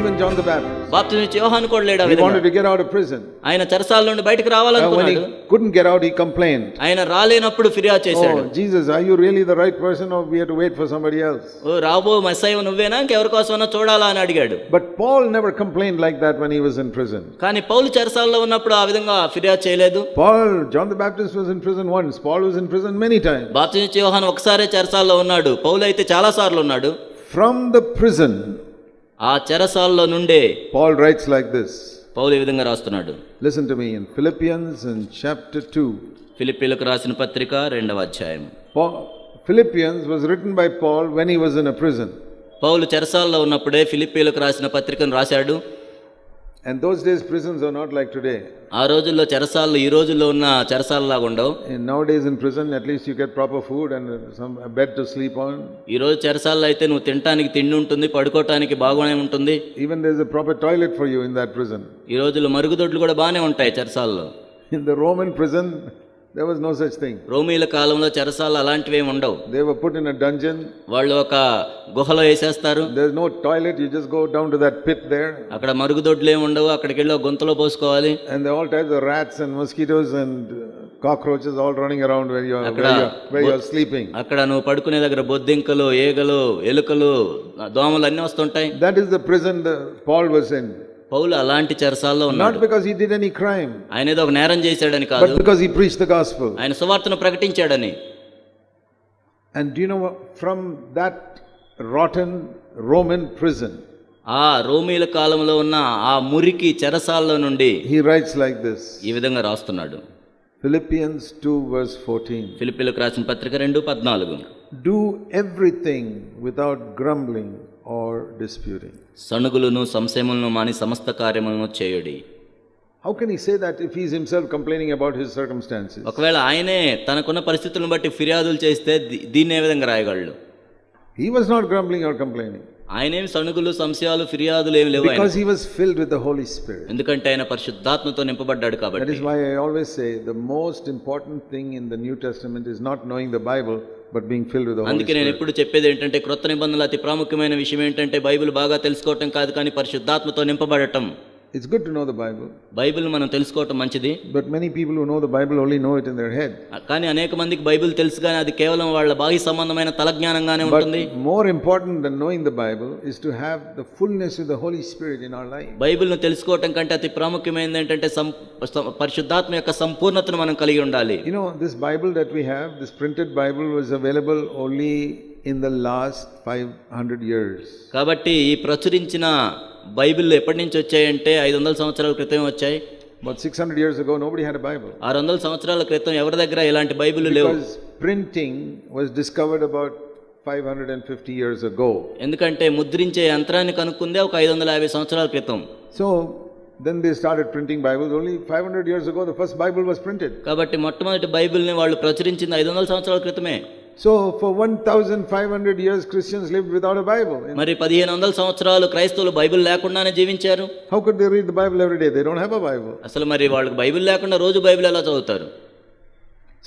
even John the Baptist. బాప్తిజం ఇచ్చే యోహాను కూడా లేడు ఆ He విధంగా wanted to get out of prison. ఆయన చెరసాల నుండి బయటకు Uh, when రావాలనుకున్నాడు he couldn't get out, he complained. ఆయన రాలేనప్పుడు ఫిర్యాదు చేశాడు Oh, Jesus, are you really the right person or we have to wait for somebody else? ఓ రాబో మెస్సయ్య నువ్వేనా ఇంకెవరి కోసమన్నా చూడాలా అని అడిగాడు But Paul never complained like that when he was in prison. కానీ పౌలు చెరసాలలో ఉన్నప్పుడు ఆ విధంగా ఫిర్యాదు చేయలేదు Paul, John the Baptist was in prison once. Paul was in prison many times. బాప్తిజం ఇచ్చే యోహాను ఒకసారే చెరసాల్లో ఉన్నాడు పౌలు అయితే చాలా సార్లు ఉన్నాడు From the prison, ఆ చెరసాల్లో నుండే పాల్ రైట్స్ లైక్ దిస్ పౌలు ఈ విధంగా రాస్తున్నాడు. Listen to me in Philippians in chapter 2 ఫిలిప్పీలకు రాసిన పత్రిక రెండవ అధ్యాయం. Philippians was written by Paul when he was in a prison పౌలు చెరసాల్లో ఉన్నప్పుడే ఫిలిప్పీలకు రాసిన పత్రికను రాశాడు. And those days, prisons are not like today. ఆ రోజుల్లో చెరసాల్లో ఈ రోజుల్లో ఉన్న చెరసాలలాగా ఉండవు And nowadays in prison, at least you get proper food and some a bed to sleep on. ఈ రోజు చెరసాల్లో అయితే నువ్వు తినటానికి తిండి ఉంటుంది పడుకోవటానికి బాగానే ఉంటుంది Even there's a proper toilet for you in that prison. ఈ రోజుల్లో మరుగుదొడ్లు కూడా బాగానే ఉంటాయి చెరసాల్లో In the Roman prison, there was no such thing. రోమీల కాలంలో చెరసాలు అలాంటివి ఏమి ఉండవు They were put in a dungeon. వాళ్ళు ఒక గుహలో వేసేస్తారు There's no toilet. You just go down to that pit there. అక్కడ మరుగుదొడ్లు ఏమి ఉండవు అక్కడికి వెళ్ళి గుంతలో పోసుకోవాలి all types of rats and mosquitoes and uh, cockroaches all running around where you're, where you're, where you're sleeping. అక్కడ నువ్వు పడుకునే దగ్గర బొద్దింకలు ఈగలు ఎలుకలు దోమలు అన్నీ వస్తుంటాయి That is the prison that Paul was in. పౌలు అలాంటి చెరసాల్లో not because he did any crime ఆయన ఏదో ఒక నేరం చేశాడని కాదు. But because he preach the gospel ఆయన సువార్తను ప్రకటించాడని. And you know from that rotten Roman prison ఆ రోమీల కాలంలో ఉన్న ఆ మురికి చెరసాల్లో నుండి హి రైట్స్ లైక్ దిస్ ఈ విధంగా రాస్తున్నాడు. ఫిలిప్పియన్స్ 2 వర్స్ 14 ఫిలిప్పీలకు రాసిన పత్రిక 2 14 do everything without grumbling or disputing. సణుగులను సంశయములను మాని సమస్త కార్యములను చేయుడి How can he say that if he's himself complaining about his circumstances? ఒకవేళ ఆయనే తనకున్న పరిస్థితులను బట్టి ఫిర్యాదులు చేస్తే దీ- దీన్ని ఏ విధంగా రాయగలడు He was not grumbling or complaining ఆయనేం సణుగులు సంశయాలు ఫిర్యాదులు ఏమి లేవు because he was filled with the Holy Spirit. ఎందుకంటే ఆయన పరిశుద్ధాత్మతో నింపబడ్డాడు That కాబట్టి is why I always say the most important thing in the New Testament is not knowing the Bible but filled with the Holy అందుకే నేను. ఎప్పుడు చెప్పేది ఏంటంటే క్రొత్త నిబంధనలు అతి ప్రాముఖ్యమైన విషయం ఏంటంటే బైబిల్ బాగా తెలుసుకోవటం కాదు కానీ పరిశుద్ధాత్మతో నింపబడటం it's good to know the Bible Bible మనం తెలుసుకోవటం మంచిది. But many people know the Bible only know it in their head కానీ అనేక మందికి బైబిల్ తెలుసు కానీ అది కేవలం వాళ్ళ బాహ్య సంబంధమైన తల జ్ఞానంగానే ఉంటుంది. More important than knowing the Bible is to have the fullness of the Holy Spirit in our life బైబిల్ను తెలుసుకోవటం కంటే అతి ప్రాముఖ్యమైనది ఏంటంటే పరిశుద్ధాత్మ యొక్క సంపూర్ణతను మనం కలిగి ఉండాలి. You know this Bible that we have this printed Bible was available only in the last five hundred years కాబట్టి ఈ ప్రచురించిన బైబిల్ ఎప్పటి నుంచి వచ్చాయంటే ఐదు వందల సంవత్సరాల క్రితం వచ్చాయి About 600 years ago, nobody had a Bible. ఆరు వందల సంవత్సరాల క్రితం ఎవరి దగ్గర ఇలాంటి బైబిల్ లేవు Because printing was discovered about 550 years ago. ఎందుకంటే ముద్రించే యంత్రాన్ని కనుక్కుందే ఒక ఐదు వందల యాభై సంవత్సరాల క్రితం So then they started printing Bibles. Only 500 years ago, the first Bible was printed. కాబట్టి మొట్టమొదటి బైబిల్ని వాళ్ళు ప్రచురించింది ఐదు వందల సంవత్సరాల క్రితమే so for one thousand five hundred years Christians live without Bible మరి పదిహేను వందల సంవత్సరాలు క్రైస్తవులు బైబిల్ లేకుండానే జీవించారు? How could read the Bible every day they don't a Bible అసలు మరి వాళ్ళకి బైబిల్ లేకుండా రోజు బైబిల్ ఎలా చదువుతారు?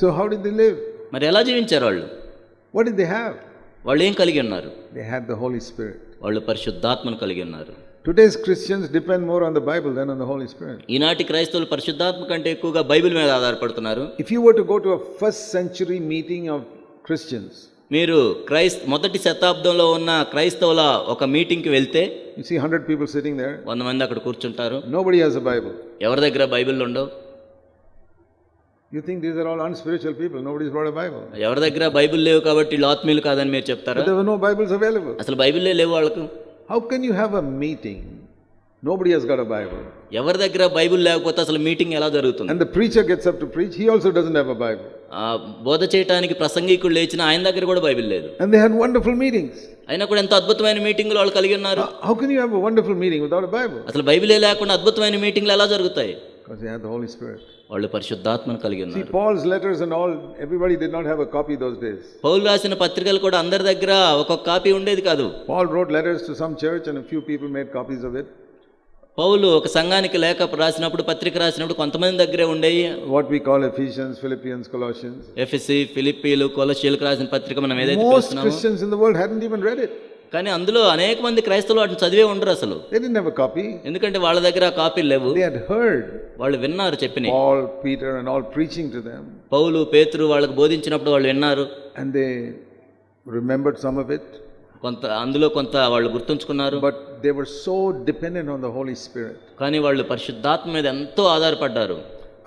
So how did they live మరి ఎలా జీవించారు వాళ్ళు? వాట్ డిడ్ దే హ్యావ్ వాళ్ళు ఏం కలిగి ఉన్నారు? They have the Holy Spirit వాళ్ళు పరిశుద్ధాత్మను కలిగి ఉన్నారు. Today's Christians depend more on the Bible than on the Holy Spirit ఈనాటి క్రైస్తవులు పరిశుద్ధాత్మ కంటే ఎక్కువగా బైబిల్ మీద ఆధారపడుతున్నారు. If you were to go to a first century meeting of Christians, మీరు క్రైస్త మొదటి శతాబ్దంలో ఉన్న క్రైస్తవుల ఒక మీటింగ్కి వెళ్తే you see 100 people sitting there, వంద మంది అక్కడ కూర్చుంటారు nobody has a Bible. ఎవరి దగ్గర బైబిల్ ఉండవు You think these are all unspiritual people, nobody's brought a Bible. ఎవరి దగ్గర బైబిల్ లేవు కాబట్టి ఆత్మీయులు కాదని మీరు చెప్తారా no Bibles available. అసలు బైబిల్లే లేవు వాళ్ళకు How can you have a meeting? Nobody has got a Bible. ఎవరి దగ్గర బైబిల్ లేకపోతే అసలు మీటింగ్ ఎలా జరుగుతుంది And the preacher gets up to preach, he also doesn't have a Bible. బోధ చేయడానికి ప్రసంగికుడు లేచిన ఆయన దగ్గర కూడా బైబిల్ లేదు. And they had wonderful meetings అయినా కూడా ఎంత అద్భుతమైన మీటింగ్లో వాళ్ళు కలిగి ఉన్నారు? How can you have wonderful meeting without Bible అసలు బైబిల్ లేకుండా అద్భుతమైన మీటింగ్ ఎలా జరుగుతాయి? Because they have the Holy Spirit వాళ్ళు పరిశుద్ధాత్మను కలిగి ఉన్నారు. See Paul's letters and all everybody did not have a copy those days Paul రాసిన పత్రికలు కూడా అందరి దగ్గర ఒక కాపీ ఉండేది కాదు. Paul wrote letters to some church and few people made copies of it Paul ఒక సంఘానికి లేఖ రాసినప్పుడు పత్రిక రాసినప్పుడు కొంతమంది దగ్గరే ఉండేవి what we call Ephesians Philippians Colossians ఎఫిసి ఫిలిపీలు కొలోషియన్ రాసిన పత్రిక మనం ఏదైతే చూస్తున్నామో. Most Christians in the world hadn't even read it కానీ అందులో అనేక మంది క్రైస్తవులు వాటిని చదివే ఉండరు అసలు. కాపీ ఎందుకంటే వాళ్ళ దగ్గర కాపీ లేవు. వాళ్ళు విన్నారు చెప్పిన all and all preaching to them పౌలు పేతురు వాళ్ళకి బోధించినప్పుడు వాళ్ళు విన్నారు. And they some of it కొంత అందులో కొంత వాళ్ళు గుర్తుంచుకున్నారు. But they were so dependent on the Holy Spirit కానీ వాళ్ళు పరిశుద్ధాత్మ మీద ఎంతో ఆధారపడ్డారు.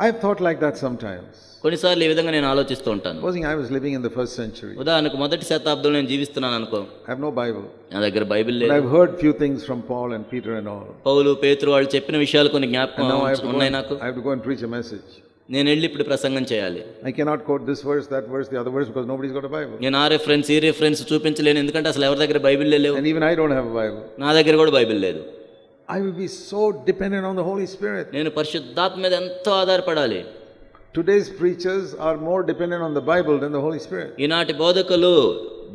I thought like that sometimes కొన్నిసార్లు ఈ విధంగా నేను ఆలోచిస్తూ ఉంటాను. Supposing I was living in the first century ఉదాహరణకు మొదటి శతాబ్దంలో నేను జీవిస్తున్నాను అనుకో. ఐ హావ్ నో బైబిల్ నా దగ్గర బైబిల్ లేదు. I have heard few things from Paul and Peter and all పౌలు పేతురు వాళ్ళు చెప్పిన విషయాలు కొన్ని జ్ఞాపకం ఉన్నాయి నాకు. I have to go and preach a message నేను వెళ్ళి ఇప్పుడు ప్రసంగం చేయాలి. I cannot quote this verse that verse the other verse because nobody's got a Bible నేను ఆ రిఫరెన్స్ ఈ రిఫరెన్స్ చూపించలేను ఎందుకంటే అసలు ఎవరి దగ్గర బైబిల్ లేదు and even I don't have a Bible నా దగ్గర కూడా బైబిల్ లేదు. I will be so dependent on the Holy Spirit నేను పరిశుద్ధాత్మ మీద ఎంతో ఆధారపడాలి. Today's preachers are more dependent on the Bible than the Holy Spirit ఈనాటి బోధకులు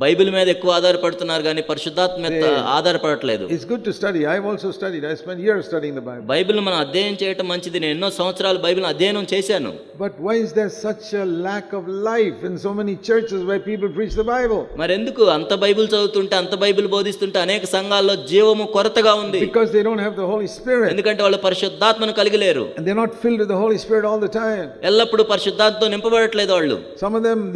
బైబిల్ మీద ఎక్కువ ఆధారపడుతున్నారు కానీ పరిశుద్ధాత్మ మీద ఆధారపడట్లేదు. It's good to study I also studied year studying the Bible Bible మనం అధ్యయనం చేయటం మంచిది. నేను ఎన్నో సంవత్సరాలు బైబిల్ అధ్యయనం చేశాను. But why's is such a lack of life in so many churches why people preach the Bible అంత బైబిల్ చదువుతుంటే అంత బైబిల్ బోధిస్తుంటే అనేక సంఘాల్లో జీవము కొరతగా ఉంది. Because they don't have the Holy Spirit ఎందుకంటే వాళ్ళు పరిశుద్ధాత్మను కలిగి లేరు and they not filled the Holy Spirit all the time ఎల్లప్పుడూ నింపబడట్లేదు వాళ్ళు. Some of them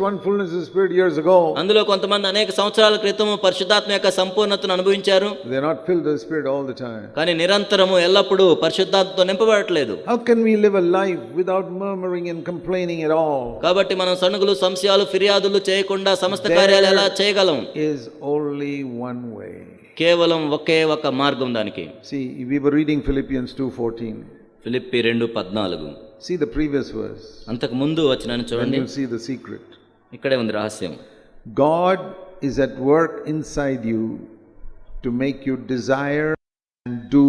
one fullness of years ago అందులో కొంతమంది అనేక సంవత్సరాల క్రితం పరిశుద్ధాత్మ యొక్క సంపూర్ణతను అనుభవించారు. They not fill the Spirit all the కానీ నిరంతరము ఎల్లప్పుడూ పరిశుద్ధాత్మతో నింపబడట్లేదు. How can we live life without murmuring and complaining at all కాబట్టి మనం సణుగులు సంశయాలు ఫిర్యాదులు చేయకుండా సమస్త కార్యాలు ఎలా చేయగలం? ఇస్ ఓన్లీ వన్ వే కేవలం ఒకే ఒక మార్గం దానికి. See we were reading Philippians 2:14 Philippi 2:14 See the previous verse. And you will see the secret. ఇక్కడే ఉంది రహస్యం. God is at work inside you to make you desire and do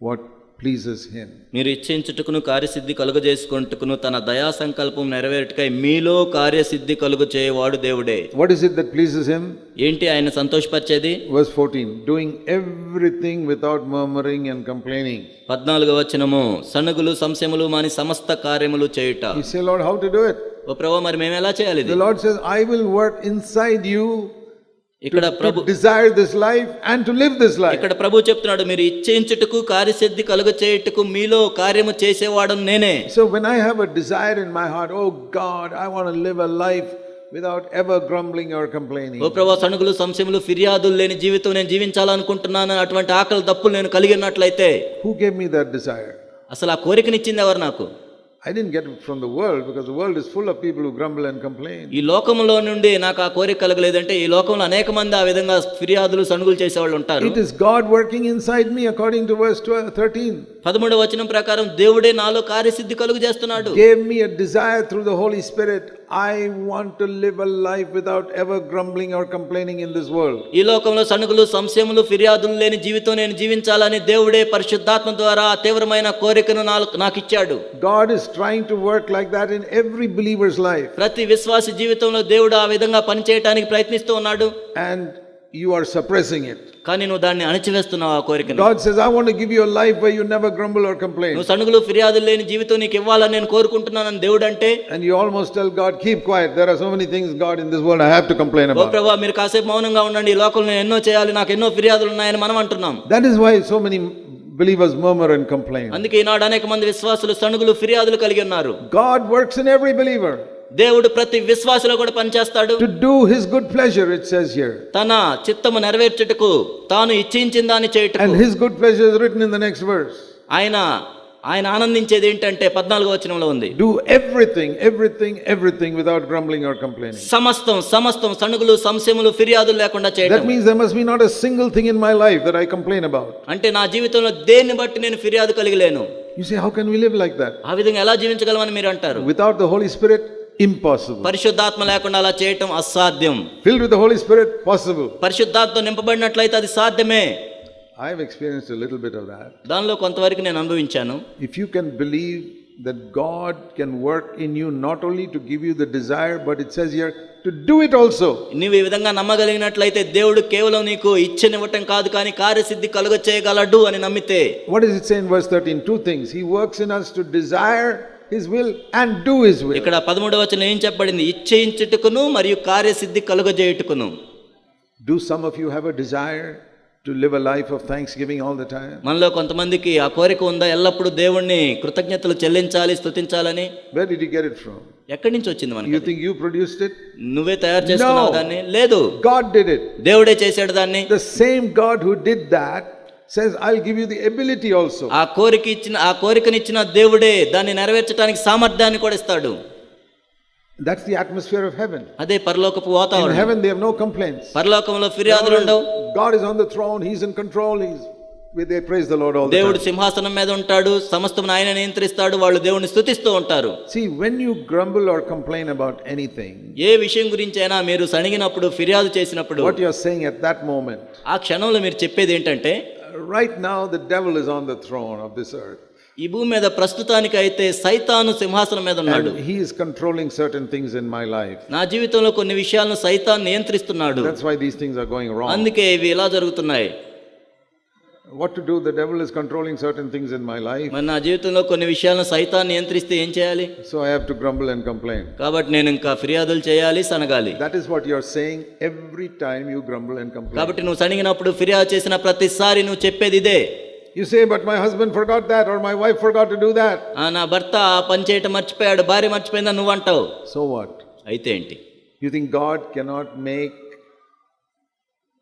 what pleases Him. మీరు ఇచ్చించుటకును కార్యసిద్ధి కలుగజేసుకుంటుకును తన దయా సంకల్పం నెరవేరుటకై మీలో కార్యసిద్ధి కలుగు చేయవాడు దేవుడే What is it that pleases Him? ఏంటి ఆయన సంతోషపరిచేది Verse 14 doing everything without murmuring and complaining. పద్నాలుగో వచనము సణుగులు సంశయములు మాని సమస్త కార్యములు చేయుట You say, Lord, how to do it? ఓ ప్రభు మరి మేము ఎలా చేయాలి The Lord says, I will work inside you ఇక్కడ ప్రభు to desire this life and to live this life. ఇక్కడ ప్రభు చెప్తున్నాడు మీరు ఇచ్చేంచుటకు కార్యసిద్ధి కలుగ చేయుటకు మీలో కార్యము చేసేవాడు నేనే So when I have a desire in my heart, oh God, I want to live a life without ever grumbling or complaining. ఓ ప్రభు సణుగులు సంశయములు ఫిర్యాదులు లేని జీవితం నేను జీవించాలనుకుంటున్నాను అటువంటి ఆకలి తప్పులు నేను కలిగి ఉన్నట్లయితే Who gave me that desire? అసలు ఆ కోరికనిచ్చింది ఎవరు నాకు I didn't get from the world because the world is full of people who grumble and complain ఈ లోకంలో నుండి నాకు ఆ కోరిక కలగలేదంటే ఈ లోకంలో అనేక మంది ఆ విధంగా ఫిర్యాదులు సనుగులు చేసే వాళ్ళు ఉంటారు it is God working inside me according to verse 13 13 వచనం ప్రకారం దేవుడే నాలో కార్యసిద్ధి కలుగు చేస్తున్నాడు. Give me a desire through the Holy Spirit I want live life without ever grumbling or complaining in this world ఈ లోకంలో సనుకులు సంశయములు ఫిర్యాదులు లేని జీవితం నేను జీవించాలని దేవుడే పరిశుద్ధాత్మ ద్వారా తీవ్రమైన కోరికను నాకు ఇచ్చాడు God is trying to work like that in every believer's life ప్రతి విశ్వాసి జీవితంలో దేవుడు ఆ విధంగా పనిచేయడానికి ప్రయత్నిస్తూ ఉన్నాడు. And you are suppressing it. కానీ నువ్వు దాన్ని అణచివేస్తున్నావు ఆ కోరికను says, I want to give you a life where you never grumble or complain. నువ్వు సణుగులు ఫిర్యాదులు లేని జీవితం నీకు ఇవ్వాలని నేను కోరుకుంటున్నానని దేవుడు అంటే And you almost tell God, keep quiet. There are so many things, God, in this world I have to complain oh about. ప్రభా మీరు కాసేపు మౌనంగా ఉండండి ఈ లోకంలో నేను ఎన్నో చేయాలి నాకు ఎన్నో ఫిర్యాదులు ఉన్నాయని మనం అంటున్నాం That is why so many believers murmur and complain. అందుకే ఈనాడు అనేక మంది విశ్వాసులు సణుగులు ఫిర్యాదులు కలిగి ఉన్నారు God works in every believer దేవుడు ప్రతి విశ్వాసులో కూడా పనిచేస్తాడు. To do his good pleasure it says here తన చిత్తము నెరవేర్చుటకు తాను ఇచ్చించిన దాన్ని చేయుటకు. And his good pleasure is written in the next verse ఆయన ఆయన ఆనందించేది ఏంటంటే 14వ వచనంలో ఉంది. Do everything everything everything without grumbling or complaining సమస్తం సమస్తం సణుగులు సంశయములు ఫిర్యాదులు లేకుండా చేయడం that means there must be not a single thing in my life that I complain about అంటే నా జీవితంలో దేన్ని బట్టి నేను ఫిర్యాదు కలిగలేను you say how can we live like that ఆ విధంగా ఎలా జీవించగలమని మీరు అంటారు? Without the Holy Spirit impossible. పరిశుద్ధాత్మ లేకుండా అలా చేయటం అసాధ్యం Filled with the Holy Spirit, possible. పరిశుద్ధాత్మ నింపబడినట్లయితే అది సాధ్యమే I've experienced a little bit of that. దానిలో కొంతవరకు నేను అనుభవించాను If you can believe that God can work in you not only to give you the desire, but it says here to do it also. నీవు ఈ విధంగా నమ్మగలిగినట్లయితే దేవుడు కేవలం నీకు ఇచ్చనివ్వటం కాదు కానీ కార్యసిద్ధి కలుగ చేయగలడు అని నమ్మితే What does it say in verse 13? Two things. He works in us to desire His will and do His will. ఇక్కడ పదమూడవ వచనం ఏం చెప్పబడింది ఇచ్చేయించుటకును మరియు కార్యసిద్ధి కలుగజేయుటకును Do some of you have a desire to live a life of thanksgiving all the time? మనలో కొంతమందికి ఆ కోరిక ఉందా ఎల్లప్పుడూ దేవుణ్ణి కృతజ్ఞతలు చెల్లించాలి స్తుతించాలని Where did you get it from? ఎక్కడి నుంచి వచ్చింది మనకి You think you produced it? నువ్వే తయారు చేసుకున్నావు No. దాన్ని లేదు God did it. దేవుడే చేశాడు దాన్ని The same God who did that says, I'll give you the ability also. ఆ కోరిక ఇచ్చిన ఆ కోరికనిచ్చిన దేవుడే దాన్ని నెరవేర్చడానికి సామర్థ్యాన్ని కూడా ఇస్తాడు That's the atmosphere of heaven. అదే పరలోకపు In వాతావరణం heaven, they have no complaints. పరలోకంలో ఫిర్యాదులు ఉండవు God is on the throne, He's in control, He's. They praise the Lord all the దేవుడు time. సింహాసనం మీద ఉంటాడు సమస్తం ఆయన నియంత్రిస్తాడు వాళ్ళు దేవుడిని స్తుతిస్తూ ఉంటారు See, when you grumble or complain about anything, ఏ విషయం గురించి అయినా మీరు సణిగినప్పుడు ఫిర్యాదు చేసినప్పుడు what you're saying at that moment, ఆ క్షణంలో మీరు చెప్పేది ఏంటంటే right now the devil is on the throne of this earth ఈ భూమి మీద ప్రస్తుతానికి అయితే సైతాను సింహాసనం మీద ఉన్నాడు. He is controlling certain things in my life నా జీవితంలో కొన్ని విషయాలను సైతాన్ నియంత్రిస్తున్నాడు. That's why these things are going wrong అందుకే ఇవి ఇలా జరుగుతున్నాయి. What to do? The devil is controlling certain things in my life. మరి నా జీవితంలో కొన్ని విషయాలను సైతాన్ నియంత్రిస్తే ఏం చేయాలి So I have to grumble and complain. కాబట్టి నేను ఇంకా ఫిర్యాదులు చేయాలి సనగాలి That is what you're saying every time you grumble and complain. కాబట్టి నువ్వు సణిగినప్పుడు ఫిర్యాదు చేసిన ప్రతిసారి నువ్వు చెప్పేది ఇదే You say, but my husband forgot that, or my wife forgot to do that. "ఆ, నా భర్త ఆ పని చేయటం మర్చిపోయాడు భార్య మర్చిపోయిందని నువ్వు అంటావు So what? అయితే ఏంటి You think God cannot make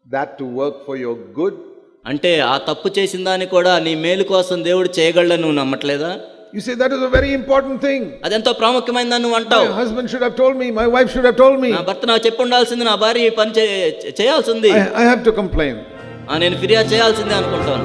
that to work for your good? అంటే ఆ తప్పు చేసిన దాన్ని కూడా నీ మేలు కోసం దేవుడు చేయగలడని నువ్వు నమ్మట్లేదా You say, that is a very important thing. అదెంతో ప్రాముఖ్యమైనదని నువ్వు అంటావు My husband should have told me, my wife should have told me. నా భర్త నాకు చెప్పి ఉండాల్సింది నా భార్య ఈ పని చేయాల్సింది I, have to complain. ఆ, నేను ఫిర్యాదు చేయాల్సిందే అనుకుంటాను